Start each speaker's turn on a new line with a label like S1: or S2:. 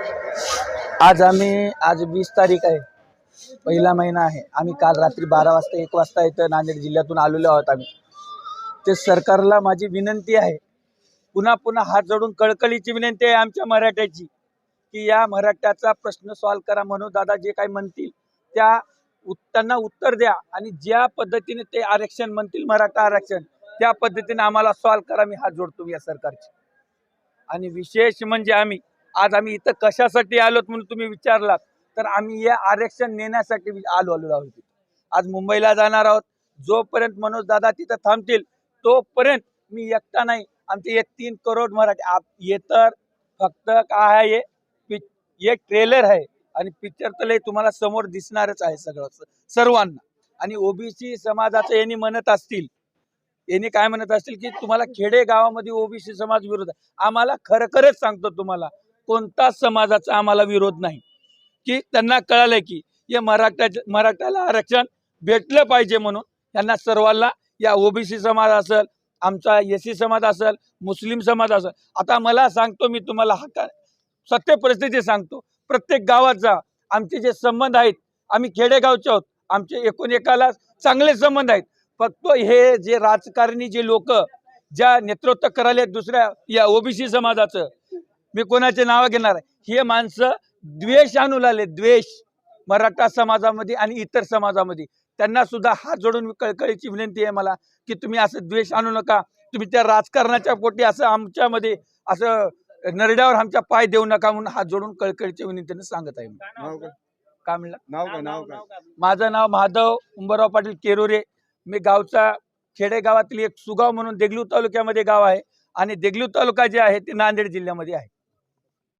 S1: आज आम्ही आज वीस तारीख आहे. पहिला महिना आहे. आम्ही काल रात्री बारा वाजता एक वाजता इथं नांदेड जिल्ह्यातून आलेलो आहोत आम्ही. ते सरकारला माझी विनंती आहे. पुन्हा पुन्हा हात जोडून कळकळीची विनंती आहे आमच्या मराठ्याची की या मराठ्याचा प्रश्न सॉल्व्ह करा म्हणून दादा जे काही म्हणतील त्या त्यांना उत्तर द्या आणि ज्या पद्धतीने ते आरक्षण म्हणतील मराठा आरक्षण त्या पद्धतीने आम्हाला सॉल्व करा. मी हात जोडतो या सरकारची. आणि विशेष म्हणजे आम्ही आज आम्ही इथं कशासाठी आलोत म्हणून तुम्ही विचारलात तर आम्ही हे आरक्षण नेण्यासाठी वि- आलो आलेलो आहोत आज मुंबईला जाणार आहोत. जोपर्यंत मनोज दादा तिथं थांबतील तोपर्यंत मी एकटा नाही. आमचे हे तीन करोड मराठी आप हे तर फक्त काय आहे हे पिक हे ट्रेलर आहे. आणि पिक्चर तर लय तुम्हाला समोर दिसणारच आहे सगळं सर्वांना. आणि ओबीसी समाजाचं यांनी म्हणत असतील यांनी काय म्हणत असतील की तुम्हाला खेडे गावामध्ये ओबीसी समाज विरोध आहे. आम्हाला खरखरच सांगतो तुम्हाला कोणताच समाजाचा आम्हाला विरोध नाही. की त्यांना कळालंय की हे मराठ्या मराठ्याला आरक्षण भेटलं पाहिजे म्हणून त्यांना सर्वांना या ओबीसी समाज असेल आमचा एस सी समाज असेल मुस्लिम समाज असेल. आता मला सांगतो मी तुम्हाला हा सत्य परिस्थिती सांगतो. प्रत्येक गावात जा आमचे जे संबंध आहेत आम्ही खेडेगावचे आहोत आमचे एकूण एकाला चांगले संबंध आहेत. फक्त हे जे राजकारणी जे लोक ज्या नेतृत्व करायला दुसऱ्या या ओबीसी समाजाचं मी कोणाचे नाव घेणार आहे? हे माणसं द्वेष आणू लागले द्वेष. मराठा समाजामध्ये आणि इतर समाजामध्ये. त्यांना सुद्धा हात जोडून कळकळीची विनंती आहे मला की तुम्ही असं द्वेष आणू नका. तुम्ही त्या राजकारणाच्या पोटी असं आमच्यामध्ये असं नरड्यावर आमच्या पाय देऊ नका म्हणून हात जोडून कळकळीच्या विनंतीने सांगत आहे काय म्हणलं?
S2: नाव काय नाव काय?
S1: माझं नाव माधव उंबरराव पाटील केरुरे. मी गावचा खेडेगावातील एक सुगाव म्हणून देगलू तालुक्यामध्ये गाव आहे. आणि देगलू तालुका जे आहे ते नांदेड जिल्ह्यामध्ये आहे.